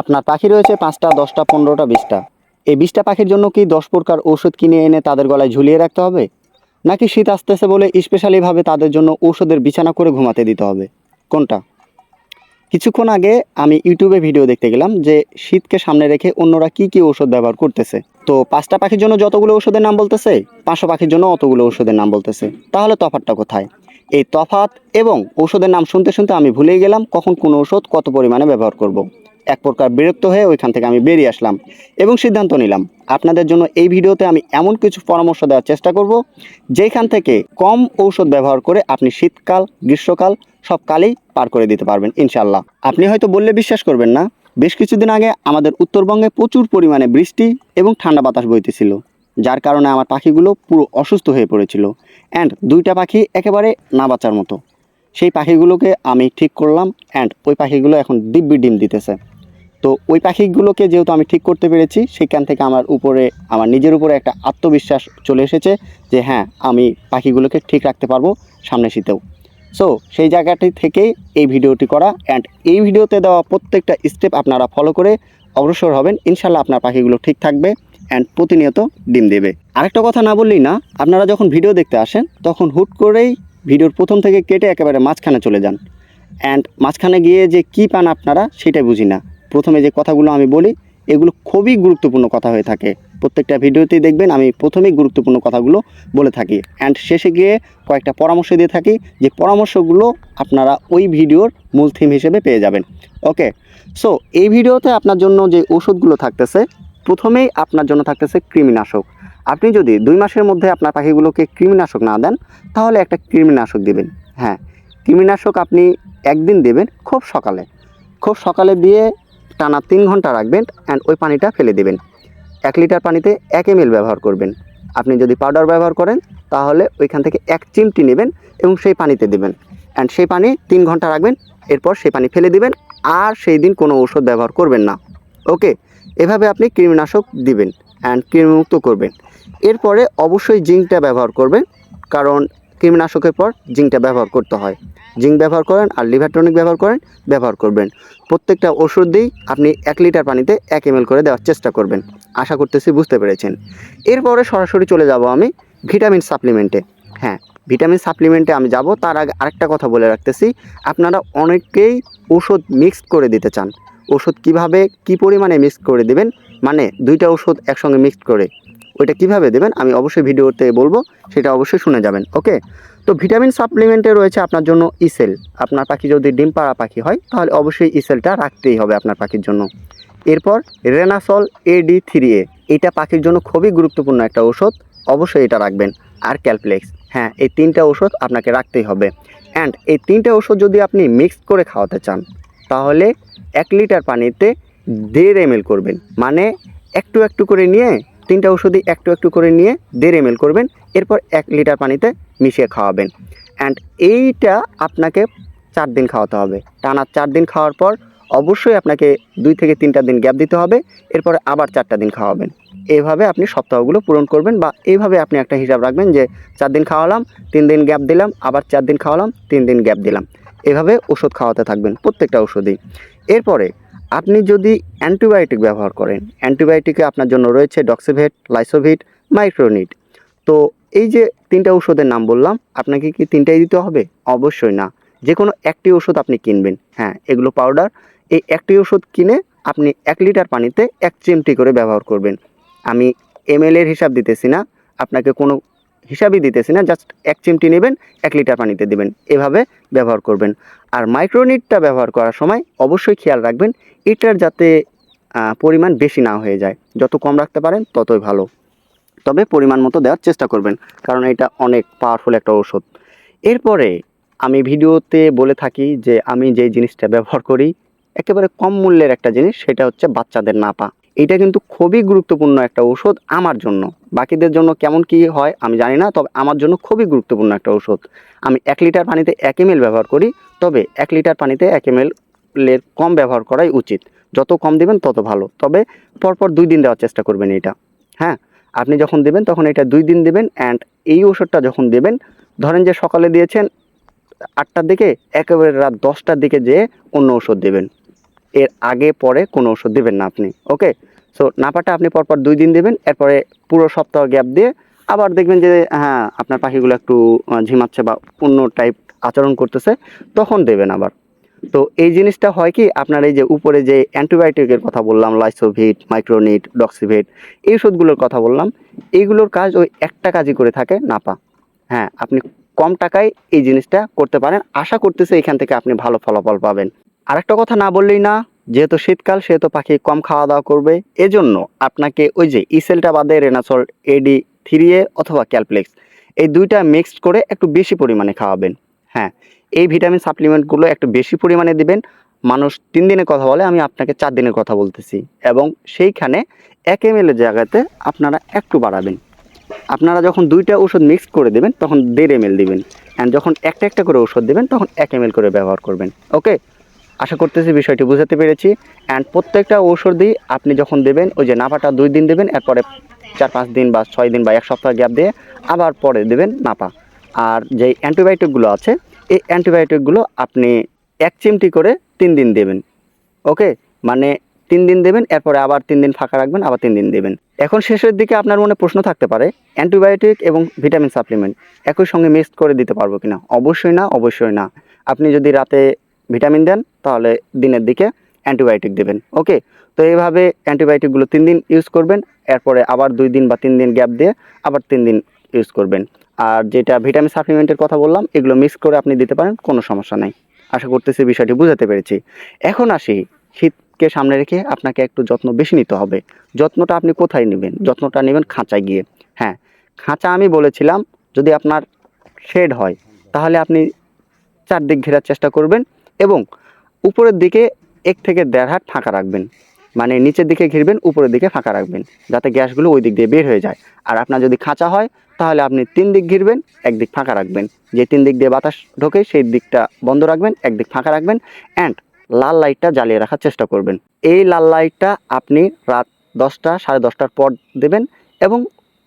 আপনার পাখি রয়েছে পাঁচটা, দশটা, পনেরোটা, বিশটা। এই বিশটা পাখির জন্য কি দশ প্রকার ওষুধ কিনে এনে তাদের গলায় ঝুলিয়ে রাখতে হবে? নাকি শীত আসতেছে বলে স্পেশালিভাবে তাদের জন্য ঔষধের বিছানা করে ঘুমাতে দিতে হবে? কোনটা? কিছুক্ষণ আগে আমি ইউটিউবে ভিডিও দেখতে গেলাম যে শীতকে সামনে রেখে অন্যরা কি কি ওষুধ ব্যবহার করতেছে। তো পাঁচটা পাখির জন্য যতগুলো ওষুধের নাম বলতেছে, পাঁচশো পাখির জন্য অতগুলো ওষুধের নাম বলতেছে। তাহলে তফাতটা কোথায়? এই তফাত এবং ঔষধের নাম শুনতে শুনতে আমি ভুলেই গেলাম কখন কোন ওষুধ কত পরিমাণে ব্যবহার করব। এক প্রকার বিরক্ত হয়ে ওইখান থেকে আমি বেরিয়ে আসলাম এবং সিদ্ধান্ত নিলাম। আপনাদের জন্য এই ভিডিওতে আমি এমন কিছু পরামর্শ দেওয়ার চেষ্টা করব যেখান থেকে কম ঔষধ ব্যবহার করে আপনি শীতকাল, গ্রীষ্মকাল সব কালেই পার করে দিতে পারবেন ইনশাল্লাহ আপনি হয়তো বললে বিশ্বাস করবেন না, বেশ কিছুদিন আগে আমাদের উত্তরবঙ্গে প্রচুর পরিমাণে বৃষ্টি এবং ঠান্ডা বাতাস বইতেছিল, যার কারণে আমার পাখিগুলো পুরো অসুস্থ হয়ে পড়েছিল অ্যান্ড দুইটা পাখি একেবারে না বাঁচার মতো। সেই পাখিগুলোকে আমি ঠিক করলাম অ্যান্ড ওই পাখিগুলো এখন দিব্যি ডিম দিতেছে। তো ওই পাখিগুলোকে যেহেতু আমি ঠিক করতে পেরেছি, সেখান থেকে আমার উপরে, আমার নিজের উপরে একটা আত্মবিশ্বাস চলে এসেছে যে হ্যাঁ আমি পাখিগুলোকে ঠিক রাখতে পারব সামনে শীতেও। সো সেই জায়গাটি থেকেই এই ভিডিওটি করা অ্যান্ড এই ভিডিওতে দেওয়া প্রত্যেকটা স্টেপ আপনারা ফলো করে অগ্রসর হবেন। ইনশাল্লাহ আপনার পাখিগুলো ঠিক থাকবে অ্যান্ড প্রতিনিয়ত ডিম দেবে। আরেকটা কথা না বললেই না, আপনারা যখন ভিডিও দেখতে আসেন, তখন হুট করেই ভিডিওর প্রথম থেকে কেটে একেবারে মাঝখানে চলে যান। অ্যান্ড মাঝখানে গিয়ে যে কি পান আপনারা, সেটাই বুঝি না। প্রথমে যে কথাগুলো আমি বলি, এগুলো খুবই গুরুত্বপূর্ণ কথা হয়ে থাকে। প্রত্যেকটা ভিডিওতেই দেখবেন আমি প্রথমেই গুরুত্বপূর্ণ কথাগুলো বলে থাকি। অ্যান্ড শেষে গিয়ে কয়েকটা পরামর্শ দিয়ে থাকি যে পরামর্শগুলো আপনারা ওই ভিডিওর মূল থিম হিসেবে পেয়ে যাবেন। ওকে সো এই ভিডিওতে আপনার জন্য যে ওষুধগুলো থাকতেছে, প্রথমেই আপনার জন্য থাকতেছে কৃমিনাশক। আপনি যদি দুই মাসের মধ্যে আপনার পাখিগুলোকে কৃমিনাশক না দেন, তাহলে একটা কৃমিনাশক দিবেন। হ্যাঁ কৃমিনাশক আপনি একদিন দেবেন খুব সকালে। খুব সকালে দিয়ে টানা তিন ঘণ্টা রাখবেন অ্যান্ড ওই পানিটা ফেলে দেবেন। এক লিটার পানিতে এক এম ব্যবহার করবেন। আপনি যদি পাউডার ব্যবহার করেন, তাহলে ওইখান থেকে এক চিমটি নেবেন এবং সেই পানিতে দেবেন। অ্যান্ড সেই পানি তিন ঘণ্টা রাখবেন, এরপর সেই পানি ফেলে দিবেন, আর সেই দিন কোনো ঔষধ ব্যবহার করবেন না। ওকে এভাবে আপনি কৃমিনাশক দিবেন অ্যান্ড কৃমিমুক্ত করবেন। এরপরে অবশ্যই জিঙ্কটা ব্যবহার করবেন, কারণ কৃমিনাশকের পর জিঙ্কটা ব্যবহার করতে হয়। জিঙ্ক ব্যবহার করেন আর লিভার টনিক ব্যবহার করেন, ব্যবহার করবেন। প্রত্যেকটা ওষুধ দিয়েই আপনি এক লিটার পানিতে এক এম করে দেওয়ার চেষ্টা করবেন। আশা করতেছি বুঝতে পেরেছেন। এরপরে সরাসরি চলে যাব আমি ভিটামিন সাপ্লিমেন্টে। হ্যাঁ ভিটামিন সাপ্লিমেন্টে আমি যাব। তার আগে আরেকটা কথা বলে রাখতেছি, আপনারা অনেকেই ওষুধ মিক্সড করে দিতে চান। ওষুধ কীভাবে, কি পরিমাণে মিক্স করে দিবেন? মানে দুইটা ওষুধ একসঙ্গে মিক্সড করে। ওইটা কীভাবে দেবেন আমি অবশ্যই ভিডিওতে বলব, সেটা অবশ্যই শুনে যাবেন, ওকে? তো ভিটামিন সাপ্লিমেন্টে রয়েছে আপনার জন্য ইসেল আপনার পাখি যদি ডিম পাড়া পাখি হয়, তাহলে অবশ্যই ইসেলটা রাখতেই হবে আপনার পাখির জন্য। এরপর রেনাসল এডি থ্রি এ এটা পাখির জন্য খুবই গুরুত্বপূর্ণ একটা ওষুধ অবশ্যই এটা রাখবেন। আর ক্যালপ্লেক্স হ্যাঁ এই তিনটা ওষুধ আপনাকে রাখতেই হবে। অ্যান্ড এই তিনটা ওষুধ যদি আপনি মিক্স করে খাওয়াতে চান, তাহলে এক লিটার পানিতে দেড় এম করবেন। মানে একটু একটু করে নিয়ে তিনটা ওষুধই একটু একটু করে নিয়ে দেড় এম করবেন, এরপর এক লিটার পানিতে মিশিয়ে খাওয়াবেন। অ্যান্ড এইটা আপনাকে চার দিন খাওয়াতে হবে। টানা চার দিন খাওয়ার পর অবশ্যই আপনাকে দুই থেকে তিনটা দিন গ্যাপ দিতে হবে, এরপরে আবার চারটা দিন খাওয়াবেন। এইভাবে আপনি সপ্তাহগুলো পূরণ করবেন বা এইভাবে আপনি একটা হিসাব রাখবেন যে চার দিন খাওয়ালাম, তিন দিন গ্যাপ দিলাম, আবার চার দিন খাওয়ালাম, তিন দিন গ্যাপ দিলাম। এভাবে ওষুধ খাওয়াতে থাকবেন প্রত্যেকটা ওষুধই। এরপরে আপনি যদি অ্যান্টিবায়োটিক ব্যবহার করেন, অ্যান্টিবায়োটিকে আপনার জন্য রয়েছে ডক্সিভেট, লাইসোভিট, মাইক্রোনিট। তো এই যে তিনটা ওষুধের নাম বললাম, আপনাকে কি তিনটাই দিতে হবে? অবশ্যই না। যে কোনো একটি ওষুধ আপনি কিনবেন। হ্যাঁ এগুলো পাউডার। এই একটি ওষুধ কিনে আপনি এক লিটার পানিতে এক চিমটি করে ব্যবহার করবেন। আমি এম এর হিসাব দিতেছি না। আপনাকে কোনো হিসাবই দিতেছি না জাস্ট এক চিমটি নেবেন, এক লিটার পানিতে দেবেন। এভাবে ব্যবহার করবেন। আর মাইক্রোনিটটা ব্যবহার করার সময় অবশ্যই খেয়াল রাখবেন, এটার যাতে পরিমাণ বেশি না হয়ে যায়। যত কম রাখতে পারেন, ততই ভালো। তবে পরিমাণ মতো দেওয়ার চেষ্টা করবেন, কারণ এটা অনেক পাওয়ারফুল একটা ওষুধ এরপরে আমি ভিডিওতে বলে থাকি যে, আমি যে জিনিসটা ব্যবহার করি, একেবারে কম মূল্যের একটা জিনিস, সেটা হচ্ছে বাচ্চাদের নাপা। এটা কিন্তু খুবই গুরুত্বপূর্ণ একটা ওষুধ আমার জন্য। বাকিদের জন্য কেমন কি হয় আমি জানি না, তবে আমার জন্য খুবই গুরুত্বপূর্ণ একটা ওষুধ আমি এক লিটার পানিতে এক এম ব্যবহার করি, তবে এক লিটার পানিতে এক এম এর কম ব্যবহার করাই উচিত। যত কম দিবেন তত ভালো। তবে পরপর দুই দিন দেওয়ার চেষ্টা করবেন এটা। হ্যাঁ আপনি যখন দেবেন তখন এটা দুই দিন দেবেন অ্যান্ড এই ওষুধটা যখন দেবেন, ধরেন যে সকালে দিয়েছেন আটটার দিকে, একেবারে রাত দশটার দিকে যেয়ে অন্য ওষুধ দেবেন। এর আগে পরে কোনো ওষুধ দেবেন না আপনি ওকে সো নাপাটা আপনি পরপর দুই দিন দেবেন, এরপরে পুরো সপ্তাহ গ্যাপ দিয়ে আবার দেখবেন যে হ্যাঁ আপনার পাখিগুলো একটু ঝিমাচ্ছে বা অন্য টাইপ আচরণ করতেছে, তখন দেবেন আবার। তো এই জিনিসটা হয় কি, আপনার এই যে উপরে যে অ্যান্টিবায়োটিকের কথা বললাম লাইসোভিট মাইক্রোনিট ডক্সিভেট এই ওষুধগুলোর কথা বললাম, এইগুলোর কাজ ওই একটা কাজই করে থাকে নাপা। হ্যাঁ আপনি কম টাকায় এই জিনিসটা করতে পারেন, আশা করতেছে এখান থেকে আপনি ভালো ফলাফল পাবেন। আরেকটা কথা না বললেই না যেহেতু শীতকাল, সেহেতু পাখি কম খাওয়া দাওয়া করবে। এজন্য আপনাকে ওই যে ইসেলটা বাদে রেনাসল এডি থ্রি এ অথবা ক্যালপ্লেক্স, এই দুইটা মিক্সড করে একটু বেশি পরিমাণে খাওয়াবেন। হ্যাঁ এই ভিটামিন সাপ্লিমেন্টগুলো একটু বেশি পরিমাণে দিবেন। মানুষ তিন দিনের কথা বলে, আমি আপনাকে চার দিনের কথা বলতেছি। এবং সেইখানে এক এম এর জায়গাতে আপনারা একটু বাড়াবেন। আপনারা যখন দুইটা ওষুধ মিক্স করে দেবেন, তখন দেড় এম এল দিবেন। অ্যান্ড যখন একটা একটা করে ওষুধ দেবেন, তখন এক এম করে ব্যবহার করবেন। ওকে আশা করতেছি বিষয়টি বুঝাতে পেরেছি। অ্যান্ড প্রত্যেকটা ঔষধই আপনি যখন দেবেন, ওই যে নাপাটা দুই দিন দেবেন, এরপরে চার, পাঁচ দিন বা ছয় দিন বা এক সপ্তাহ গ্যাপ দিয়ে আবার পরে দেবেন নাপা। আর যে অ্যান্টিবায়োটিকগুলো আছে, এই অ্যান্টিবায়োটিকগুলো আপনি এক চিমটি করে তিন দিন দেবেন। ওকে? মানে তিন দিন দেবেন, এরপরে আবার তিন দিন ফাঁকা রাখবেন, আবার তিন দিন দেবেন। এখন শেষের দিকে আপনার মনে প্রশ্ন থাকতে পারে অ্যান্টিবায়োটিক এবং ভিটামিন সাপ্লিমেন্ট একই সঙ্গে মিক্সড করে দিতে পারব কিনা? অবশ্যই না অবশ্যই না। আপনি যদি রাতে ভিটামিন দেন, তাহলে দিনের দিকে অ্যান্টিবায়োটিক দেবেন। ওকে তো এইভাবে অ্যান্টিবায়োটিকগুলো তিন দিন ইউজ করবেন, এরপরে আবার দুই দিন বা তিন দিন গ্যাপ দিয়ে আবার তিন দিন ইউজ করবেন। আর যেটা ভিটামিন সাপ্লিমেন্টের কথা বললাম, এগুলো মিক্স করে আপনি দিতে পারেন, কোনো সমস্যা নাই। আশা করতেছি বিষয়টি বুঝাতে পেরেছি। এখন আসি শীতকে সামনে রেখে আপনাকে একটু যত্ন বেশি নিতে হবে। যত্নটা আপনি কোথায় নেবেন? যত্নটা নেবেন খাঁচায় গিয়ে। হ্যাঁ খাঁচা আমি বলেছিলাম, যদি আপনার শেড হয়, তাহলে আপনি চারদিক ঘেরার চেষ্টা করবেন। এবং উপরের দিকে এক থেকে দেড় হাত ফাঁকা রাখবেন। মানে নিচের দিকে ঘিরবেন, উপরের দিকে ফাঁকা রাখবেন, যাতে গ্যাসগুলো ওই দিক দিয়ে বের হয়ে যায়। আর আপনার যদি খাঁচা হয়, তাহলে আপনি তিন দিক ঘিরবেন একদিক ফাঁকা রাখবেন। যে তিন দিক দিয়ে বাতাস ঢোকে, সেই দিকটা বন্ধ রাখবেন একদিক ফাঁকা রাখবেন অ্যান্ড লাল লাইটটা জ্বালিয়ে রাখার চেষ্টা করবেন। এই লাল লাইটটা আপনি রাত দশটা, সাড়ে দশটার পর দেবেন এবং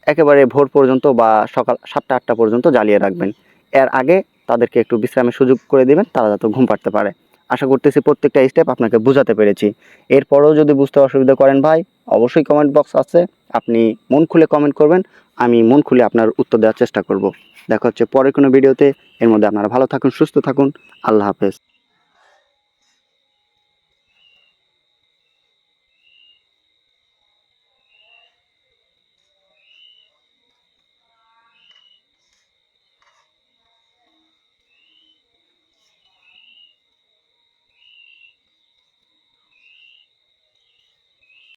একেবারে ভোর পর্যন্ত বা সকাল সাতটা, আটটা পর্যন্ত জ্বালিয়ে রাখবেন। এর আগে তাদেরকে একটু বিশ্রামের সুযোগ করে দেবেন, তারা যাতে ঘুম পাড়তে পারে। আশা করতেছি প্রত্যেকটা স্টেপ আপনাকে বুঝাতে পেরেছি। এরপরেও যদি বুঝতে অসুবিধা করেন ভাই, অবশ্যই কমেন্ট বক্স আছে। আপনি মন খুলে কমেন্ট করবেন, আমি মন খুলে আপনার উত্তর দেওয়ার চেষ্টা করব। দেখা হচ্ছে পরে কোনো ভিডিওতে এর মধ্যে আপনারা ভালো থাকুন, সুস্থ থাকুন। আল্লাহ হাফেজ।